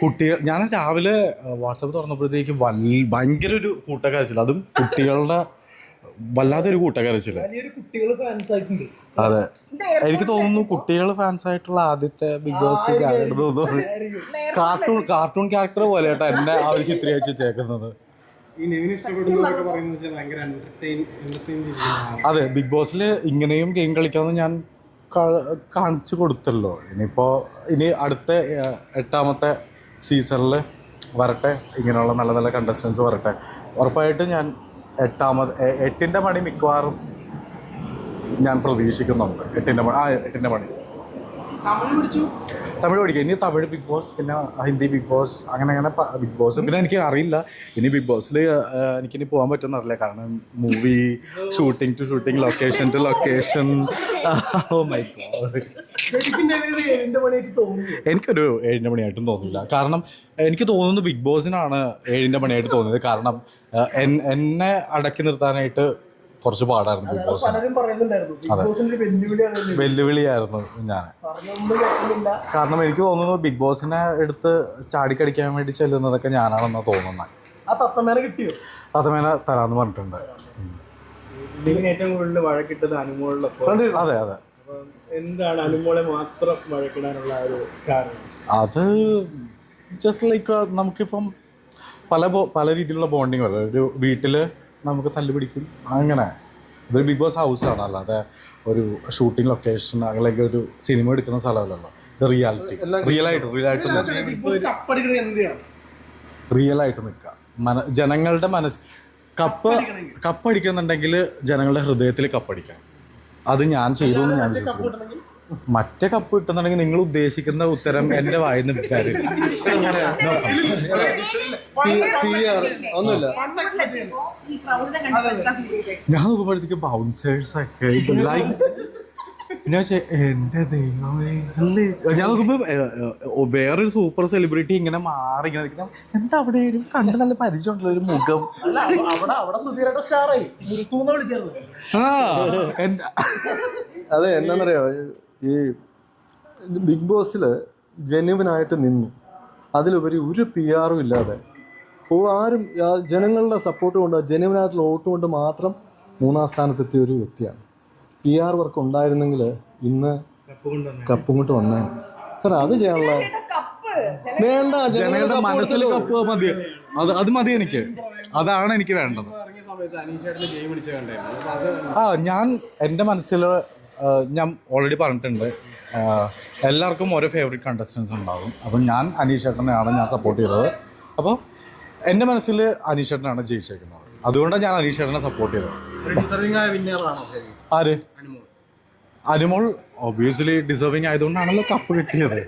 കുട്ടികൾ ഞാൻ രാവിലെ വാട്സപ്പ് തുറന്നപ്പോഴത്തേക്ക് വൽ ഭയങ്കര ഒരു കൂട്ടക്കരച്ചില്ല അതും കുട്ടികളുടെ വല്ലാത്തൊരു കൂട്ടക്കരച്ചില്ല വലിയൊരു കുട്ടികൾ ഫാൻസ് ആയിട്ടുണ്ട്. അതെ. എനിക്ക് തോന്നുന്നു കുട്ടികൾ ഫാൻസ് ആയിട്ടുള്ള ആദ്യത്തെ ബിഗ് ബോസ് തോന്നുന്നു. കാർട്ടൂൺ കാർട്ടൂൺ ക്യാരക്ടർ പോലെ കേട്ടോ എന്നെ ആ ഒരു ചിത്രീകരിച്ച് വെച്ചേക്കുന്നത് അതെ ബിഗ് ബോസിൽ ഇങ്ങനെയും ഗെയിം കളിക്കാമെന്ന് ഞാൻ കാണിച്ചു കൊടുത്തല്ലോ. ഇനിയിപ്പോ ഇനി അടുത്ത എട്ടാമത്തെ സീസണിൽ വരട്ടെ ഇങ്ങനെയുള്ള നല്ല നല്ല കണ്ടസ്റ്റൻസ് വരട്ടെ. ഉറപ്പായിട്ടും ഞാൻ എട്ടാമത് എട്ടിന്റെ മണി മിക്കവാറും ഞാൻ പ്രതീക്ഷിക്കുന്നുണ്ട്. എട്ടിന്റെ മണി ആ എട്ടിന്റെ പണി തമിഴ് പഠിച്ചു തമിഴ് പഠിക്കുക ഇനി തമിഴ് ബിഗ് ബോസ് പിന്നെ ഹിന്ദി ബിഗ് ബോസ് അങ്ങനെ അങ്ങനെ ബിഗ് ബോസ്. പിന്നെ എനിക്ക് അറിയില്ല. ഇനി ബിഗ് ബോസിൽ എനിക്കിനി പോകാൻ പറ്റുന്നറിയില്ല കാരണം movie shooting to shooting location to location oh my god എനിക്കൊരു ഏഴിന്റെ മണിയായിട്ടും തോന്നില്ല കാരണം എനിക്ക് തോന്നുന്നു ബിഗ് ബോസിനാണ് ഏഴിന്റെ മണിയായിട്ട് തോന്നിയത്. കാരണം എന്നെ അടക്കി നിർത്താനായിട്ട് കുറച്ച് പാടായിരുന്നു ബിഗ് ബോസ്. വെല്ലുവിളിയായിരുന്നു ഞാൻ. കാരണം എനിക്ക് തോന്നുന്നു ബിഗ് ബോസിനെ എടുത്ത് ചാടിക്കടിക്കാൻ വേണ്ടി ചെല്ലുന്നതൊക്കെ ഞാനാണെന്നാ തോന്നുന്നത് തത്തമേന തരാന്ന് പറഞ്ഞിട്ടുണ്ട്. ഇതിന് ഏറ്റവും കൂടുതൽ വഴക്കിട്ടത് അനുമോളിലൊപ്പം അതെ അതെ അപ്പം എന്താണ് അനുമോളെ മാത്രം വഴക്കിടാനുള്ള ആ ഒരു കാരണം? അത് ജസ്റ്റ് ലൈക്ക് നമുക്കിപ്പം പല പല രീതിയിലുള്ള ബോണ്ടിങ് ഒരു വീട്ടിൽ നമുക്ക് തല്ലുപിടിക്കും അങ്ങനെ. ഇതൊരു ബിഗ് ബോസ് ഹൗസാണ് അല്ലാതെ ഒരു ഷൂട്ടിംഗ് ലൊക്കേഷൻ അല്ലെങ്കിൽ ഒരു സിനിമ എടുക്കുന്ന സ്ഥലമല്ലല്ലോ. ഇത് റിയാലിറ്റി റിയൽ ആയിട്ട് റിയൽ ആയിട്ട് റിയൽ ആയിട്ട് നിൽക്കുക. മന ജനങ്ങളുടെ മനസ്സ് കപ്പ് കപ്പടിക്കുന്നുണ്ടെങ്കിൽ ജനങ്ങളുടെ ഹൃദയത്തിൽ കപ്പടിക്കണം. അത് ഞാൻ ചെയ്തു എന്ന് ഞാൻ വിശ്വസിക്കുന്നു. മറ്റേ കപ്പ് കിട്ടുന്നുണ്ടെങ്കിൽ നിങ്ങൾ ഉദ്ദേശിക്കുന്ന ഉത്തരം എന്റെ വായിന്ന് നിന്ന് ഒന്നുമില്ല ഈ ക്രൗഡിനെ കണ്ടിട്ട് ഞാൻ നോക്കുമ്പോഴത്തേക്ക് ബൗൺസേഴ്സ് ഒക്കെ ഞാൻ എന്റെ ദൈവമേ അല്ലേ? ഞാൻ നോക്കുമ്പോ വേറൊരു സൂപ്പർ സെലിബ്രിറ്റി ഇങ്ങനെ മാറി ഇങ്ങനെ നിൽക്കുന്ന എന്താ അവിടെ ഒരു കണ്ട് നല്ല പരിചയമുള്ള ഒരു മുഖം. ആ എന്താ അതെ എന്താണെന്നറിയോ? ഈ ബിഗ് ബോസിൽ ജെന്യുവനായിട്ട് നിന്നു. അതിലുപരി ഒരു പി ആറും ഇല്ലാതെ. ഓ ആരും ജനങ്ങളുടെ സപ്പോർട്ട് കൊണ്ട് ജെന്യുവനായിട്ടുള്ള വോട്ട് കൊണ്ട് മാത്രം മൂന്നാം സ്ഥാനത്തെത്തിയ ഒരു വ്യക്തിയാണ്. പി ആർ വർക്ക് ഉണ്ടായിരുന്നെങ്കിൽ ഇന്ന് കപ്പും കൊണ്ട് വന്നേനെ. കാരണം അത് ചെയ്യാനുള്ള കപ്പ്. വേണ്ട ജനങ്ങളുടെ മനസ്സിൽ കപ്പ് മതി. അത് അത് മതി എനിക്ക്. അതാണ് എനിക്ക് വേണ്ടത്. ആ ഞാൻ എന്റെ മനസ്സിൽ ഞാൻ ഓൾറെഡി പറഞ്ഞിട്ടുണ്ട്. എല്ലാവർക്കും ഓരോ ഫേവറേറ്റ് കണ്ടസ്റ്റൻസ് ഉണ്ടാകും അപ്പം ഞാൻ അനീഷ് അനീഷേട്ടനെയാണ് ഞാൻ സപ്പോർട്ട് ചെയ്തത്. അപ്പോൾ എന്റെ മനസ്സിൽ അനീഷ് അനീഷേട്ടനാണ് ജയിച്ചേക്കുന്നത്. അതുകൊണ്ടാണ് ഞാൻ അനീഷ് അനീഷേട്ടനെ സപ്പോർട്ട് ചെയ്തത്. ആര്? അനുമോൾ. അനുമോൾ ഒബിയസ്ലി ഡിസേർവിങ് ആയതുകൊണ്ടാണല്ലോ കപ്പ് കിട്ടിയത്.